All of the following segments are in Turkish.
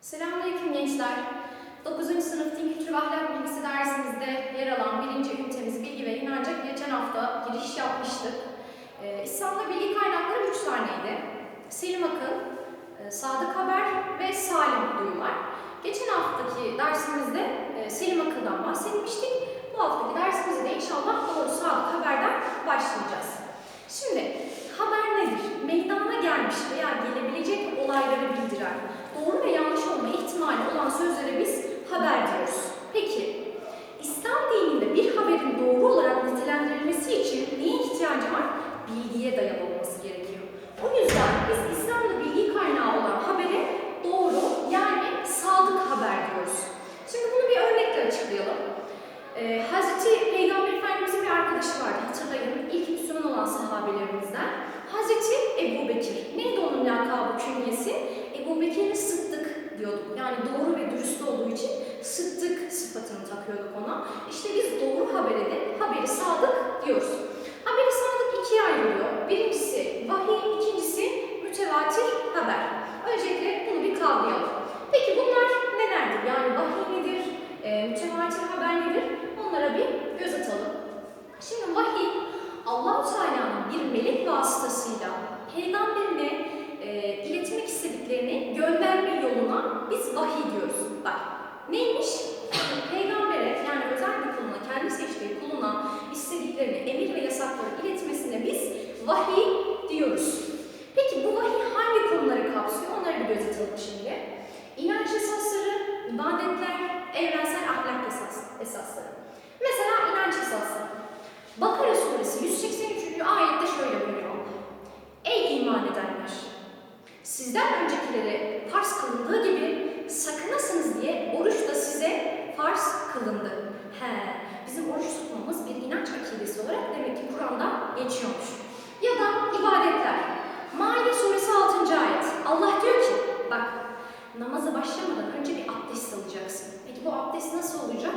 Selamünaleyküm gençler. 9. sınıf Din Kültürü ve Ahlak Bilgisi dersimizde yer alan birinci ünitemiz Bilgi ve İnanca geçen hafta giriş yapmıştık. Ee, İslam'da bilgi kaynakları üç taneydi. Selim Akıl, e, Sadık Haber ve Salim Duyular. Geçen haftaki dersimizde e, Selim Akıl'dan bahsetmiştik. Bu haftaki dersimizde de inşallah doğru Sadık Haber'den başlayacağız. Şimdi haber nedir? Meydana gelmiş veya gelebilecek olayları bildiren, doğru ve yanlış olma ihtimali olan sözlere biz haber diyoruz. Peki, İslam dininde bir haberin doğru olarak nitelendirilmesi için neye ihtiyacı var? Bilgiye dayalı olması gerekiyor. O yüzden biz İslam'da bilgi kaynağı olan habere doğru yani sadık haber diyoruz. Şimdi bunu bir örnekle açıklayalım. Ee, Hazreti Peygamber Efendimiz'in bir arkadaşı vardı hatırlayın. İlk Müslüman olan sahabelerimizden. Hazreti Ebu Bekir. Neydi onun lakabı künyesi? Ebu Bekir Sıddık diyorduk. Yani doğru ve dürüst olduğu için Sıddık sıfatını takıyorduk ona. İşte biz doğru habere de haberi sadık diyoruz. Haberi sadık ikiye ayrılıyor. Birincisi vahiy, ikincisi mütevatir haber. Öncelikle bunu bir kavrayalım. Peki bunlar nelerdir? Yani vahiy nedir? E, mütevatir haber nedir? Onlara bir göz atalım. Şimdi vahiy Allah-u Teala'nın bir melek vasıtasıyla peygamberine e, iletmek istediklerini gönderme yoluna biz vahiy diyoruz. Bak neymiş? Peygambere yani özel bir kuluna, kendi seçtiği kuluna istediklerini, emir ve yasakları iletmesine biz vahiy diyoruz. Peki bu vahiy hangi konuları kapsıyor? Onları bir göz atalım şimdi. İnanç esasları, ibadetler, evrensel ahlak esas, esasları. Mesela inanç esasları. Bakara suresi 183. ayette şöyle buyuruyor Allah. Ey iman edenler! Sizden öncekilere farz kılındığı gibi sakınasınız diye oruç da size farz kılındı. He, bizim oruç tutmamız bir inanç akidesi olarak demek ki Kur'an'da geçiyormuş. Ya da ibadetler. Maide suresi 6. ayet. Allah diyor ki, bak namaza başlamadan önce bir abdest alacaksın. Peki bu abdest nasıl olacak?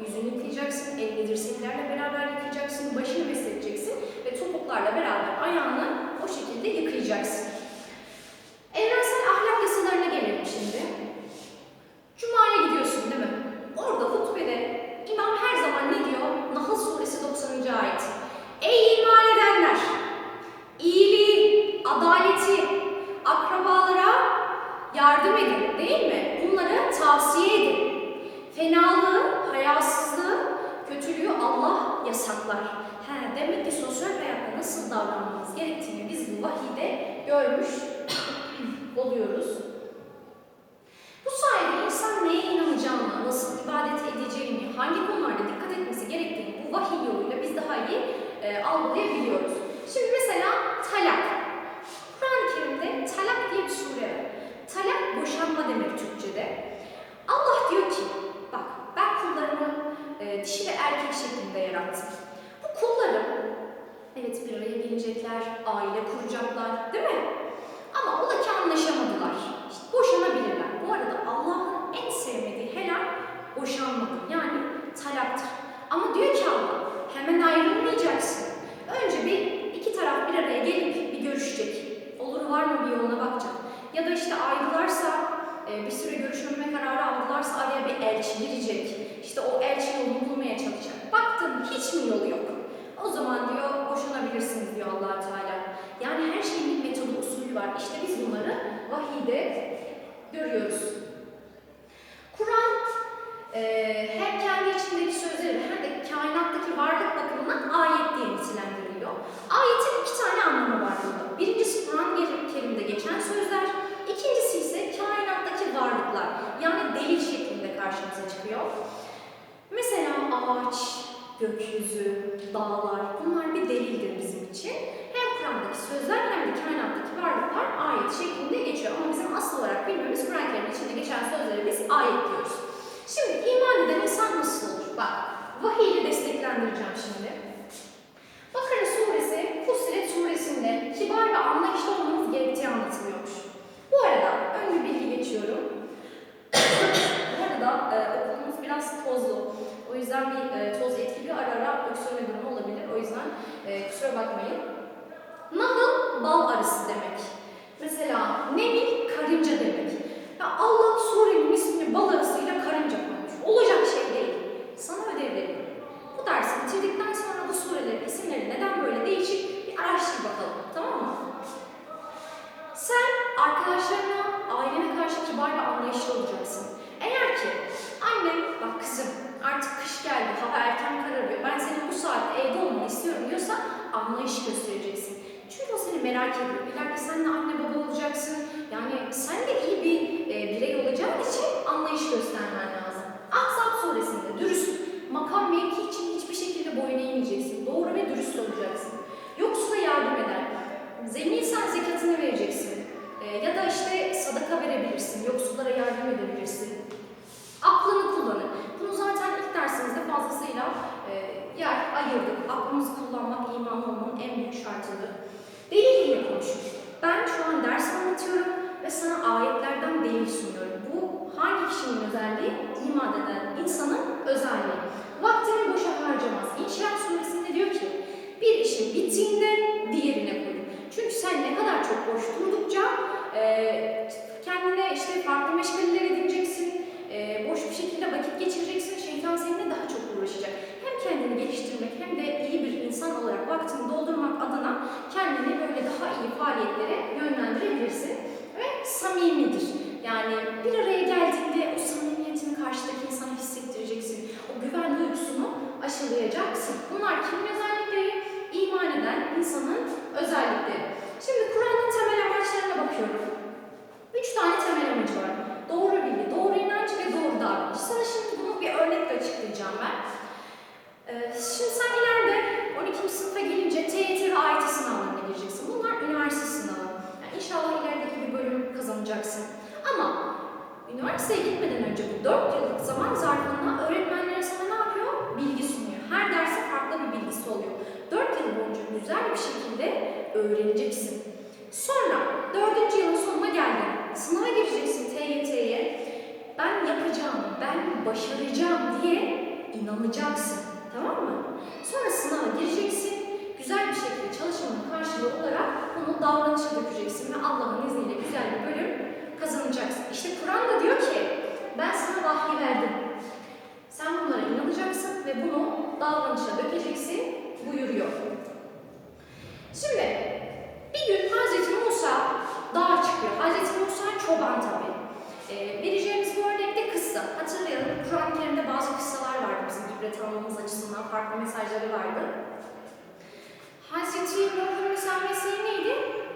Yüzünü yıkayacaksın, elini dirseklerle beraber yıkayacaksın, başını mesledeceksin ve topuklarla beraber ayağını o şekilde yıkayacaksın. Evrensel ahlak yasalarına gelelim şimdi. Cuma'ya gidiyorsun değil mi? Orada hutbede imam her zaman ne diyor? Nahl suresi 90. ayet. Ey iman edenler! İyiliği, adaleti, akrabalara yardım değil mi? Bunları tavsiye edin. Fenalığı, hayasızlığı, kötülüğü Allah yasaklar. He, demek ki sosyal hayatta nasıl davranmamız gerektiğini biz bu vahide görmüş oluyoruz. Bu sayede insan neye inanacağını, nasıl ibadet edeceğini, hangi konularda dikkat etmesi gerektiğini bu vahiy yoluyla biz daha iyi e, algılayabiliyoruz. Şimdi mesela talak. Kur'an-ı Kerim'de talak diye bir sure var. Talak boşanma demek Türkçe'de. Allah diyor ki, bak ben kullarımı e, dişi ve erkek şeklinde yarattım. Bu kullarım, evet bir araya gelecekler, aile kuracaklar, değil mi? Ama ola ki anlaşamadılar. İşte boşanabilirler. Bu arada Allah'ın en sevmediği helal boşanmadır. Yani talaktır. Ama diyor ki Allah, hemen ayrılmayacaksın. Önce bir iki taraf bir araya gelip bir görüşecek. Olur var mı bir yoluna bakacak. Ya da işte ayrılarsa, e, bir süre görüşmeme kararı aldılarsa araya bir elçi girecek. İşte o elçi yolunu bulmaya çalışacak. Baktın hiç mi yolu yok? O zaman diyor boşanabilirsiniz diyor allah Teala. Yani her şeyin bir metodu, usulü var. İşte biz bunları vahide görüyoruz. Kur'an e, hem kendi içindeki sözleri hem de kainattaki varlık bakımından ayet diye nitelendiriliyor. Ayetin iki tane anlamı var burada. Birincisi Kur'an-ı Kerim'de geçen sözler, ikincisi ise kainattaki varlıklar. Yani delil şeklinde karşımıza çıkıyor. Mesela ağaç, gökyüzü, dağlar bunlar bir delildir bizim için. Hem Kur'an'daki sözler hem de kainattaki varlıklar ayet şeklinde geçiyor. Ama bizim asıl olarak bilmemiz Kur'an-ı içinde geçen sözlere biz ayet diyoruz. Şimdi iman eden insan nasıl olur? Bak, vahiy ile desteklendireceğim şimdi. Bakara suresi, Fussilet suresinde kibar ve anlayışlı olmamız gerektiği anlatılıyormuş. Bu arada ön bir bilgi geçiyorum. Bu arada e, okulumuz biraz tozlu. O yüzden bir e, toz etkili ara ara öksürme durumu olabilir. O yüzden e, kusura bakmayın. Nahl bal arısı demek. Mesela nemil karınca demek. Ya Allah sur anlayışlı anlayış göstereceksin. Çünkü o seni merak ediyor. İleride sen de anne baba olacaksın. Yani sen de iyi bir e, birey olacağın için anlayış göstermen lazım. Ahzab suresinde dürüst, makam mevki için hiçbir şekilde boyun eğmeyeceksin. Doğru ve dürüst olacaksın. Yoksula yardım eder. Zenginsen zekatını vereceksin. E, ya da işte sadaka verebilirsin. Yoksullara yardım edebilirsin. En büyük şartıdır. Delil ile konuşur. Ben şu an ders anlatıyorum ve sana ayetlerden delil sunuyorum. Bu hangi kişinin özelliği? İman eden insanın özelliği. Vaktini boşa harcamaz. İnşirah suresinde diyor ki, bir işin bittiğinde diğerine koyun. Çünkü sen ne kadar çok boş durdukça e, kendine işte farklı meşgaleler edineceksin, e, boş bir şekilde vakit geçireceksin, şeytan seninle daha çok uğraşacak. Hem kendini geliştirmek hem de insan olarak vaktini doldurmak adına kendini böyle daha iyi faaliyetlere yönlendirebilirsin. Ve samimidir. Yani bir araya geldiğinde o samimiyetini karşıdaki insana hissettireceksin. O güven duygusunu aşılayacaksın. Bunlar kimin özellikleri? İman eden insanın özellikleri. Şimdi Kur'an'ın temel amaçlarına bakıyorum. Üç tane temel amacı var. Doğru bilgi, doğru inanç ve doğru davranış. Sana şimdi bunu bir örnekle açıklayacağım ben. Ee, şimdi sen ileride 12. sınıfa gelince TYT ve AYT sınavlarına gireceksin. Bunlar üniversite sınavı. Yani inşallah ilerideki bir bölüm kazanacaksın. Ama üniversiteye gitmeden önce bu 4 yıllık zaman zarfında öğretmenlere sana ne yapıyor? Bilgi sunuyor. Her derse farklı bir bilgisi oluyor. 4 yıl boyunca güzel bir şekilde öğreneceksin. Sonra 4. yılın sonuna geldin. Sınava gireceksin TYT'ye. Ben yapacağım, ben başaracağım diye inanacaksın. Tamam mı? Sonra sınava gireceksin. Güzel bir şekilde çalışmanın karşılığı olarak bunu davranışa dökeceksin ve Allah'ın izniyle güzel bir bölüm kazanacaksın. İşte Kur'an da diyor ki ben sana vahiy verdim. Sen bunlara inanacaksın ve bunu davranışa dökeceksin buyuruyor. Şimdi bir gün Hazreti Musa dağa çıkıyor. Hazreti Musa çoban tabii. Ee, vereceğimiz bu örnekte kıssa. Hatırlayalım Kur'an-ı Kerim'de bazı kıssalar vardı almamız açısından farklı mesajları vardı. Hazreti Nuh'un mesafesi neydi?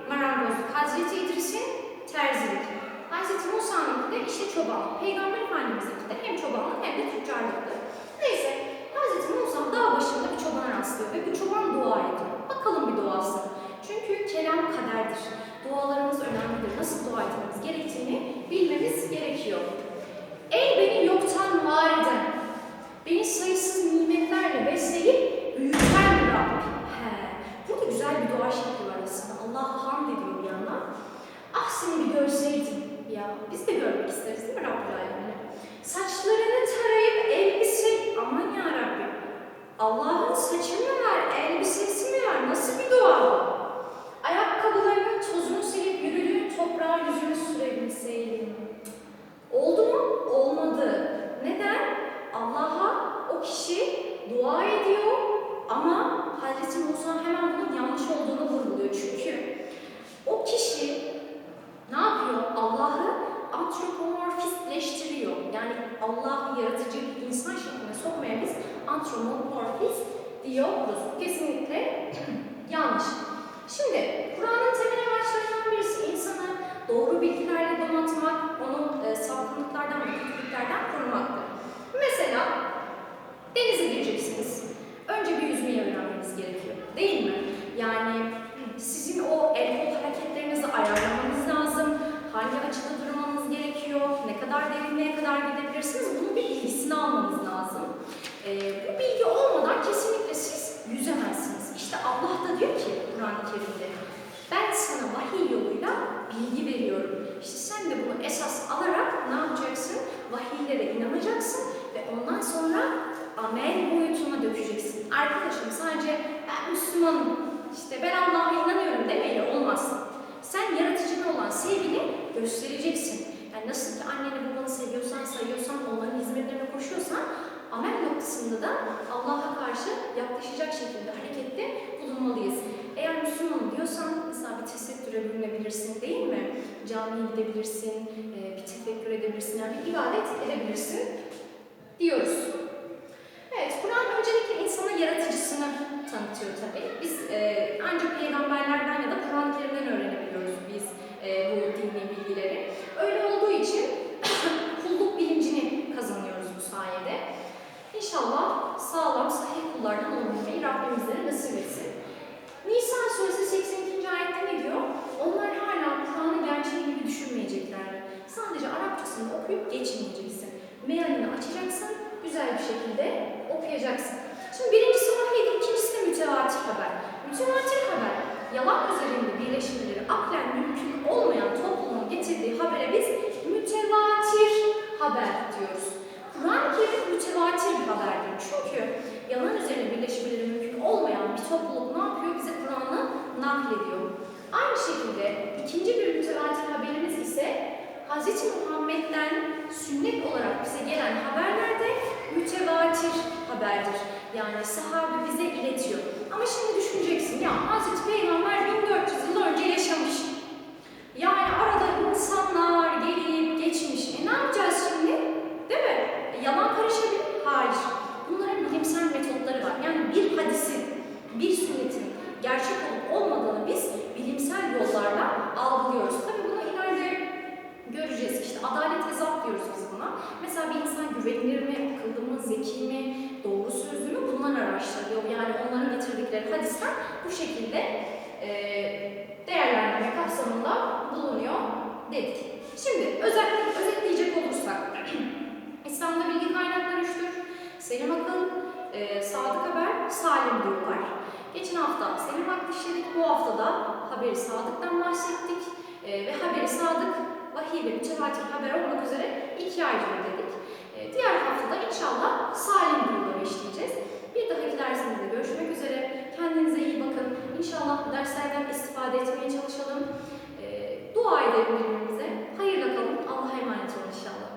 Marangozluk. Hazreti İdris'in terzilik. Hazreti Musa'nın de işte çoban. Peygamber Efendimiz'inki de hem çobanlık hem de tüccarlıktı. Neyse Hazreti Musa dağ başında bir çobana rastlıyor ve bu çoban dua ediyor. Bakalım bir duası. Çünkü kelam kaderdir. Dualarımız önemlidir. Nasıl dua etmemiz gerektiğini bilmemiz gerekiyor. Ey beni yoktan var eden, beni sayısız nimetlerle besleyip büyüten Rabbim. He, burada güzel bir dua şekli var aslında. Allah'a hamd ediyor bir yandan. Ah seni bir görseydim. Ya biz de görmek isteriz değil mi Rabbül Alemin'i? Saçlarını tarayıp elbise, aman ya Rabbim. Elbisesi mi var? Nasıl bir bu? Ayakkabılarının tozunu silip yürüdüğün toprağa yüzünü sürebilseydim. Oldu mu? Olmadı. Neden? Allah'a o kişi dua ediyor ama Hazreti Musa hemen bunun yanlış olduğunu vurguluyor. Çünkü o kişi ne yapıyor? Allah'ı antropomorfistleştiriyor. Yani Allah'ı yaratıcı insan şekline sokmaya biz antropomorfist diyoruz. Kesinlikle yanlış. Şimdi Kur'an'ın temel amaçlarından birisi insanı doğru bilgilerle donatmak, onu e, sapkınlıklardan ve kötülüklerden korumaktır. Mesela denize gireceksiniz. Önce bir yüzmeyi öğrenmeniz gerekiyor. Değil mi? Yani sizin o el kol hareketlerinizi ayarlamanız lazım. Hangi açıda durmanız gerekiyor? Ne kadar derinliğe kadar gidebilirsiniz? Bunun bir bilgisini almanız lazım. Ee, bu bilgi yüzemezsiniz. İşte Allah da diyor ki Kur'an-ı Kerim'de ben sana vahiy yoluyla bilgi veriyorum. İşte sen de bunu esas alarak ne yapacaksın? Vahiylere inanacaksın ve ondan sonra amel boyutuna dökeceksin. Arkadaşım sadece ben Müslümanım, işte ben Allah'a inanıyorum demeyle olmaz. Sen yaratıcına olan sevgini göstereceksin. Yani nasıl ki anneni babanı seviyorsan, sayıyorsan, onların hizmetlerine koşuyorsan amel noktasında da Allah'a karşı yaklaşacak şekilde harekette bulunmalıyız. Eğer Müslüman diyorsan mesela bir tesettüre bürünebilirsin değil mi? Camiye gidebilirsin, e, bir tefekkür edebilirsin. Yani bir ibadet edebilirsin diyoruz. Evet, Kur'an öncelikle insana yaratıcısını tanıtıyor tabii. Biz e, ancak peygamberlerden ya da Kur'an-ı Kerim'den öğrenebiliyoruz biz e, bu dini bilgileri. Öyle olduğu için kulluk bilincini kazanıyoruz bu sayede. İnşallah sağlam, sahih kullardan olabilmeyi Rabbim bizlere nasip etsin. Nisa suresi 82. ayette ne diyor? Onlar hala Kur'an'ı gerçeği gibi düşünmeyecekler. Sadece Arapçasını okuyup geçmeyeceksin. Mealini açacaksın, güzel bir şekilde okuyacaksın. Şimdi birincisi vahiydi, ikincisi de mütevatir haber. Mütevatir haber, yalan üzerinde birleşmeleri aklen mümkün olmayan toplumun getirdiği habere biz mütevatir haber diyoruz. Kerim mütevatir bir haberdir. Çünkü yalan üzerine birleşmeleri mümkün olmayan bir topluluk ne yapıyor? Bize Kur'an'ı naklediyor. Aynı şekilde ikinci bir mütevatir haberimiz ise Hz. Muhammed'den sünnet olarak bize gelen haberler de mütevatir haberdir. Yani sahabe bize iletiyor. Ama şimdi düşüneceksin ya Hz. Peygamber 1400 yıl önce yaşamış. Yani arada insanlar gelip geçmiş. E ne yapacağız şimdi? Değil mi? E, yalan karışabilir? Hayır. Bunların bilimsel metotları var. Yani bir hadisin, bir sünnetin gerçek olup olmadığını biz bilimsel yollarla algılıyoruz. Tabii bunu ileride göreceğiz. İşte adalet ve zapt diyoruz biz buna. Mesela bir insan güvenilir mi, akıllı mı, zeki mi, doğru sözlü mü bunlar araştırılıyor. Yani onların getirdikleri hadisler bu şekilde eee değerlendirme kapsamında bulunuyor dedik. Şimdi özetle, özetleyecek olursak İslam'da bilgi kaynakları üçtür. Selim akıl, e, sadık haber, salim diyorlar. Geçen hafta selim aklı işledik, bu hafta da haberi sadıktan bahsettik. E, ve haberi sadık, vahiy ve mütevatir haber olmak üzere ikiye ayrılır dedik. Ee, diğer haftada inşallah salim durumları işleyeceğiz. Bir dahaki dersimizde görüşmek üzere. Kendinize iyi bakın. İnşallah bu derslerden istifade etmeye çalışalım. Ee, dua edelim birbirimize. Hayırla kalın. Allah'a emanet olun inşallah.